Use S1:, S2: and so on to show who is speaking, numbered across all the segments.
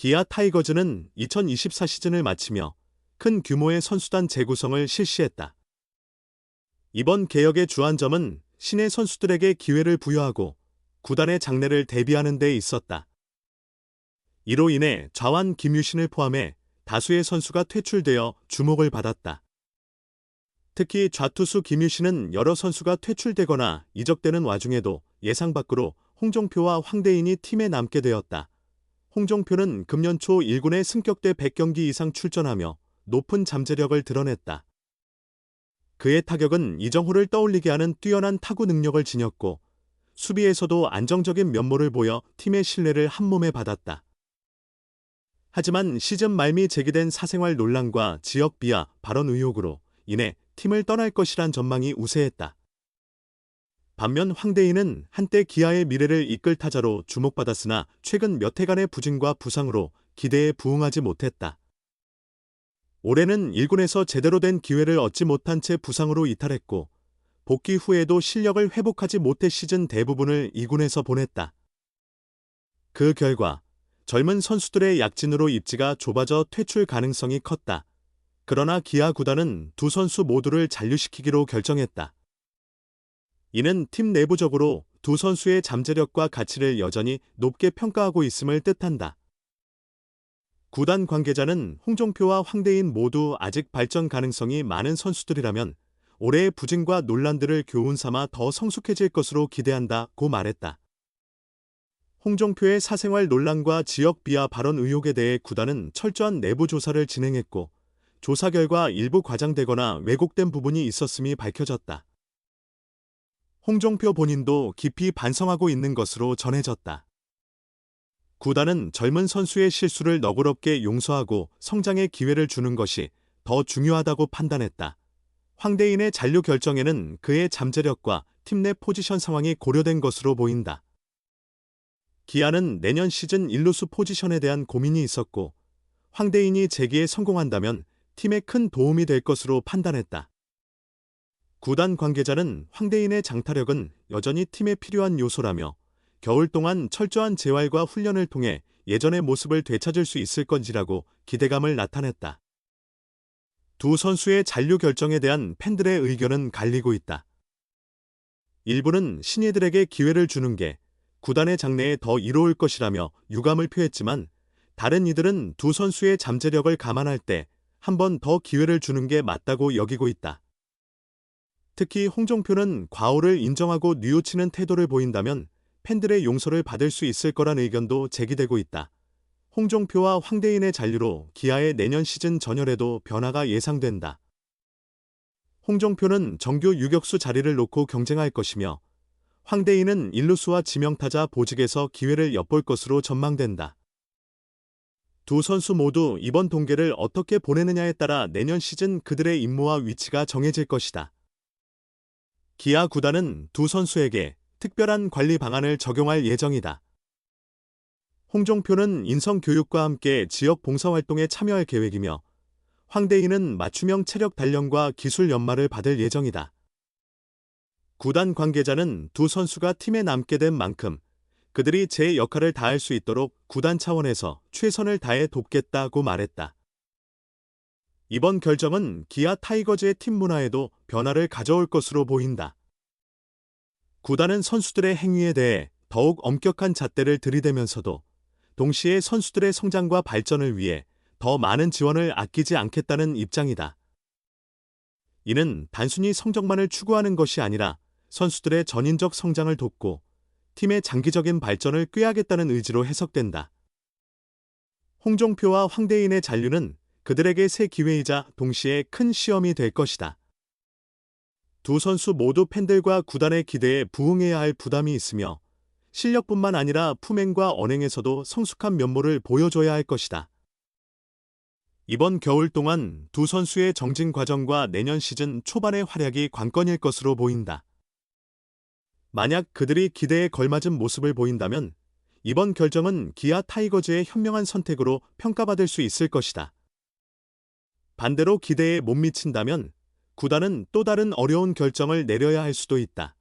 S1: 기아 타이거즈는 2024 시즌을 마치며 큰 규모의 선수단 재구성을 실시했다. 이번 개혁의 주안점은 신의 선수들에게 기회를 부여하고 구단의 장래를 대비하는 데 있었다. 이로 인해 좌완 김유신을 포함해 다수의 선수가 퇴출되어 주목을 받았다. 특히 좌투수 김유신은 여러 선수가 퇴출되거나 이적되는 와중에도 예상 밖으로 홍종표와 황대인이 팀에 남게 되었다. 홍종표는 금년 초 1군에 승격대 100경기 이상 출전하며 높은 잠재력을 드러냈다. 그의 타격은 이정호를 떠올리게 하는 뛰어난 타구 능력을 지녔고 수비에서도 안정적인 면모를 보여 팀의 신뢰를 한몸에 받았다. 하지만 시즌 말미 제기된 사생활 논란과 지역 비하 발언 의혹으로 인해 팀을 떠날 것이란 전망이 우세했다. 반면 황대인은 한때 기아의 미래를 이끌 타자로 주목받았으나 최근 몇 해간의 부진과 부상으로 기대에 부응하지 못했다. 올해는 1군에서 제대로 된 기회를 얻지 못한 채 부상으로 이탈했고 복귀 후에도 실력을 회복하지 못해 시즌 대부분을 2군에서 보냈다. 그 결과 젊은 선수들의 약진으로 입지가 좁아져 퇴출 가능성이 컸다. 그러나 기아 구단은 두 선수 모두를 잔류시키기로 결정했다. 이는 팀 내부적으로 두 선수의 잠재력과 가치를 여전히 높게 평가하고 있음을 뜻한다. 구단 관계자는 홍종표와 황대인 모두 아직 발전 가능성이 많은 선수들이라면 올해의 부진과 논란들을 교훈 삼아 더 성숙해질 것으로 기대한다고 말했다. 홍종표의 사생활 논란과 지역 비하 발언 의혹에 대해 구단은 철저한 내부 조사를 진행했고 조사 결과 일부 과장되거나 왜곡된 부분이 있었음이 밝혀졌다. 홍종표 본인도 깊이 반성하고 있는 것으로 전해졌다. 구단은 젊은 선수의 실수를 너그럽게 용서하고 성장의 기회를 주는 것이 더 중요하다고 판단했다. 황대인의 잔류 결정에는 그의 잠재력과 팀 내 포지션 상황이 고려된 것으로 보인다. 기아는 내년 시즌 1루수 포지션에 대한 고민이 있었고 황대인이 재기에 성공한다면 팀에 큰 도움이 될 것으로 판단했다. 구단 관계자는 황대인의 장타력은 여전히 팀에 필요한 요소라며 겨울 동안 철저한 재활과 훈련을 통해 예전의 모습을 되찾을 수 있을 건지라고 기대감을 나타냈다. 두 선수의 잔류 결정에 대한 팬들의 의견은 갈리고 있다. 일부는 신예들에게 기회를 주는 게 구단의 장래에 더 이로울 것이라며 유감을 표했지만 다른 이들은 두 선수의 잠재력을 감안할 때 한 번 더 기회를 주는 게 맞다고 여기고 있다. 특히 홍종표는 과오를 인정하고 뉘우치는 태도를 보인다면 팬들의 용서를 받을 수 있을 거란 의견도 제기되고 있다. 홍종표와 황대인의 잔류로 기아의 내년 시즌 전열에도 변화가 예상된다. 홍종표는 정규 유격수 자리를 놓고 경쟁할 것이며 황대인은 일루수와 지명타자 보직에서 기회를 엿볼 것으로 전망된다. 두 선수 모두 이번 동계를 어떻게 보내느냐에 따라 내년 시즌 그들의 임무와 위치가 정해질 것이다. 기아 구단은 두 선수에게 특별한 관리 방안을 적용할 예정이다. 홍종표는 인성교육과 함께 지역 봉사활동에 참여할 계획이며 황대인은 맞춤형 체력 단련과 기술 연마를 받을 예정이다. 구단 관계자는 두 선수가 팀에 남게 된 만큼 그들이 제 역할을 다할 수 있도록 구단 차원에서 최선을 다해 돕겠다고 말했다. 이번 결정은 기아 타이거즈의 팀 문화에도 변화를 가져올 것으로 보인다. 구단은 선수들의 행위에 대해 더욱 엄격한 잣대를 들이대면서도 동시에 선수들의 성장과 발전을 위해 더 많은 지원을 아끼지 않겠다는 입장이다. 이는 단순히 성적만을 추구하는 것이 아니라 선수들의 전인적 성장을 돕고 팀의 장기적인 발전을 꾀하겠다는 의지로 해석된다. 홍종표와 황대인의 잔류는 그들에게 새 기회이자 동시에 큰 시험이 될 것이다. 두 선수 모두 팬들과 구단의 기대에 부응해야 할 부담이 있으며 실력뿐만 아니라 품행과 언행에서도 성숙한 면모를 보여줘야 할 것이다. 이번 겨울 동안 두 선수의 정진 과정과 내년 시즌 초반의 활약이 관건일 것으로 보인다. 만약 그들이 기대에 걸맞은 모습을 보인다면 이번 결정은 기아 타이거즈의 현명한 선택으로 평가받을 수 있을 것이다. 반대로 기대에 못 미친다면 구단은 또 다른 어려운 결정을 내려야 할 수도 있다.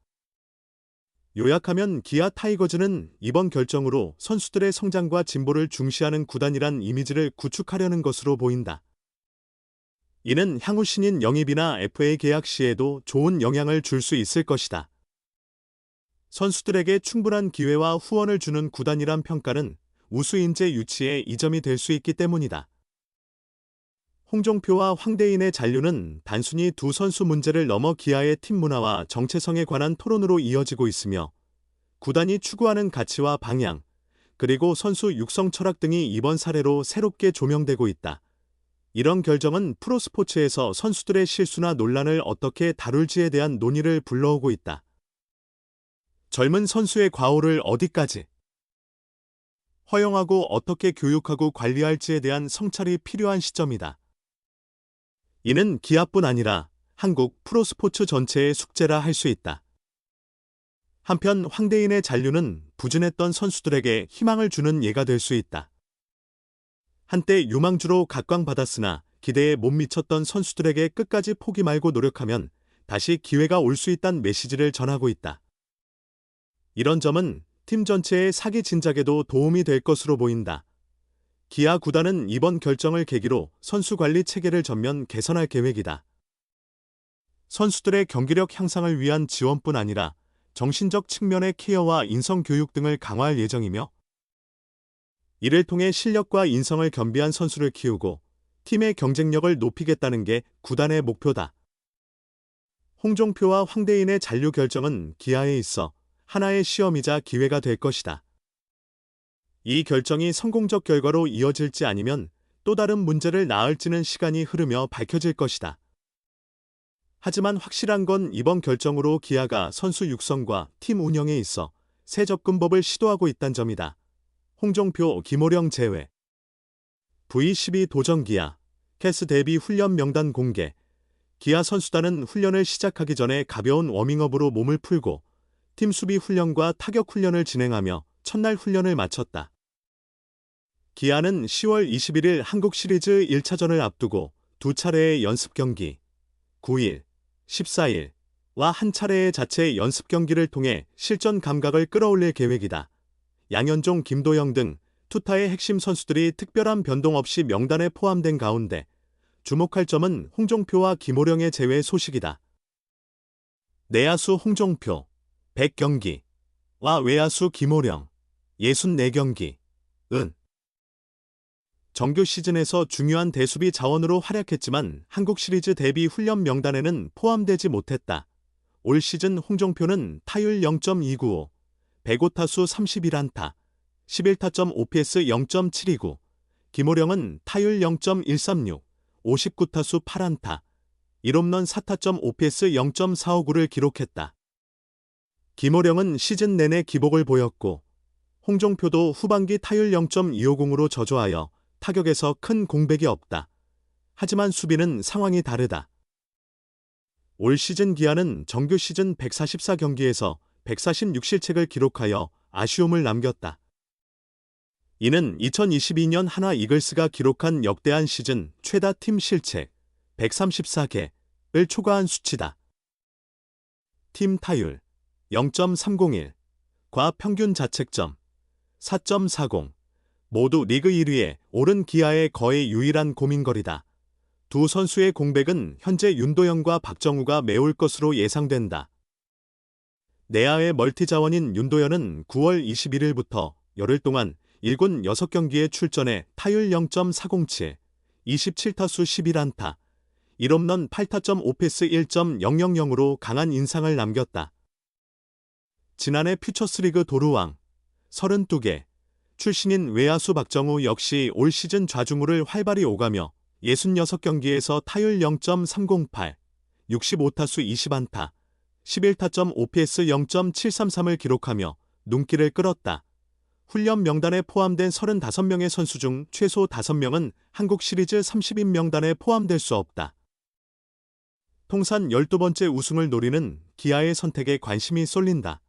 S1: 요약하면 기아 타이거즈는 이번 결정으로 선수들의 성장과 진보를 중시하는 구단이란 이미지를 구축하려는 것으로 보인다. 이는 향후 신인 영입이나 FA 계약 시에도 좋은 영향을 줄 수 있을 것이다. 선수들에게 충분한 기회와 후원을 주는 구단이란 평가는 우수 인재 유치의 이점이 될 수 있기 때문이다. 홍종표와 황대인의 잔류는 단순히 두 선수 문제를 넘어 기아의 팀 문화와 정체성에 관한 토론으로 이어지고 있으며 구단이 추구하는 가치와 방향, 그리고 선수 육성 철학 등이 이번 사례로 새롭게 조명되고 있다. 이런 결정은 프로스포츠에서 선수들의 실수나 논란을 어떻게 다룰지에 대한 논의를 불러오고 있다. 젊은 선수의 과오를 어디까지 허용하고 어떻게 교육하고 관리할지에 대한 성찰이 필요한 시점이다. 이는 기아뿐 아니라 한국 프로스포츠 전체의 숙제라 할 수 있다. 한편 황대인의 잔류는 부진했던 선수들에게 희망을 주는 예가 될 수 있다. 한때 유망주로 각광받았으나 기대에 못 미쳤던 선수들에게 끝까지 포기 말고 노력하면 다시 기회가 올 수 있다는 메시지를 전하고 있다. 이런 점은 팀 전체의 사기 진작에도 도움이 될 것으로 보인다. 기아 구단은 이번 결정을 계기로 선수 관리 체계를 전면 개선할 계획이다. 선수들의 경기력 향상을 위한 지원뿐 아니라 정신적 측면의 케어와 인성 교육 등을 강화할 예정이며 이를 통해 실력과 인성을 겸비한 선수를 키우고 팀의 경쟁력을 높이겠다는 게 구단의 목표다. 홍종표와 황대인의 잔류 결정은 기아에 있어 하나의 시험이자 기회가 될 것이다. 이 결정이 성공적 결과로 이어질지 아니면 또 다른 문제를 낳을지는 시간이 흐르며 밝혀질 것이다. 하지만 확실한 건 이번 결정으로 기아가 선수 육성과 팀 운영에 있어 새 접근법을 시도하고 있다는 점이다. 홍종표, 김호령 제외. V12 도전 기아, 캐스 데뷔 훈련 명단 공개. 기아 선수단은 훈련을 시작하기 전에 가벼운 워밍업으로 몸을 풀고 팀 수비 훈련과 타격 훈련을 진행하며 첫날 훈련을 마쳤다. 기아는 10월 21일 한국 시리즈 1차전을 앞두고 두 차례의 연습 경기, 9일, 14일과 한 차례의 자체 연습 경기를 통해 실전 감각을 끌어올릴 계획이다. 양현종, 김도영 등 투타의 핵심 선수들이 특별한 변동 없이 명단에 포함된 가운데 주목할 점은 홍종표와 김호령의 제외 소식이다. 내야수 홍종표, 100경기와 외야수 김호령, 64경기, 은 정규 시즌에서 중요한 대수비 자원으로 활약했지만 한국 시리즈 데뷔 훈련 명단에는 포함되지 못했다. 올 시즌 홍종표는 타율 0.295, 105타수 31안타, 11타점 OPS 0.729, 김호령은 타율 0.136, 59타수 8안타, 1홈런 4타점 OPS 0.459를 기록했다. 김호령은 시즌 내내 기복을 보였고 홍종표도 후반기 타율 0.250으로 저조하여 타격에서 큰 공백이 없다. 하지만 수비는 상황이 다르다. 올 시즌 기아는 정규 시즌 144경기에서 146실책을 기록하여 아쉬움을 남겼다. 이는 2022년 하나 이글스가 기록한 역대한 시즌 최다 팀 실책 134개를 초과한 수치다. 팀 타율 0.301, 과 평균 자책점 4.40, 모두 리그 1위에 오른 기아의 거의 유일한 고민거리다. 두 선수의 공백은 현재 윤도현과 박정우가 메울 것으로 예상된다. 내야의 멀티 자원인 윤도현은 9월 21일부터 열흘 동안 1군 6경기에 출전해 타율 0.407, 27타수 11안타, 1홈런 8타점 오페스 1.000으로 강한 인상을 남겼다. 지난해 퓨처스리그 도루왕 32개, 출신인 외야수 박정우 역시 올 시즌 좌중우를 활발히 오가며 66경기에서 타율 0.308, 65타수 20안타, 11타점 OPS 0.733을 기록하며 눈길을 끌었다. 훈련 명단에 포함된 35명의 선수 중 최소 5명은 한국 시리즈 30인 명단에 포함될 수 없다. 통산 12번째 우승을 노리는 기아의 선택에 관심이 쏠린다.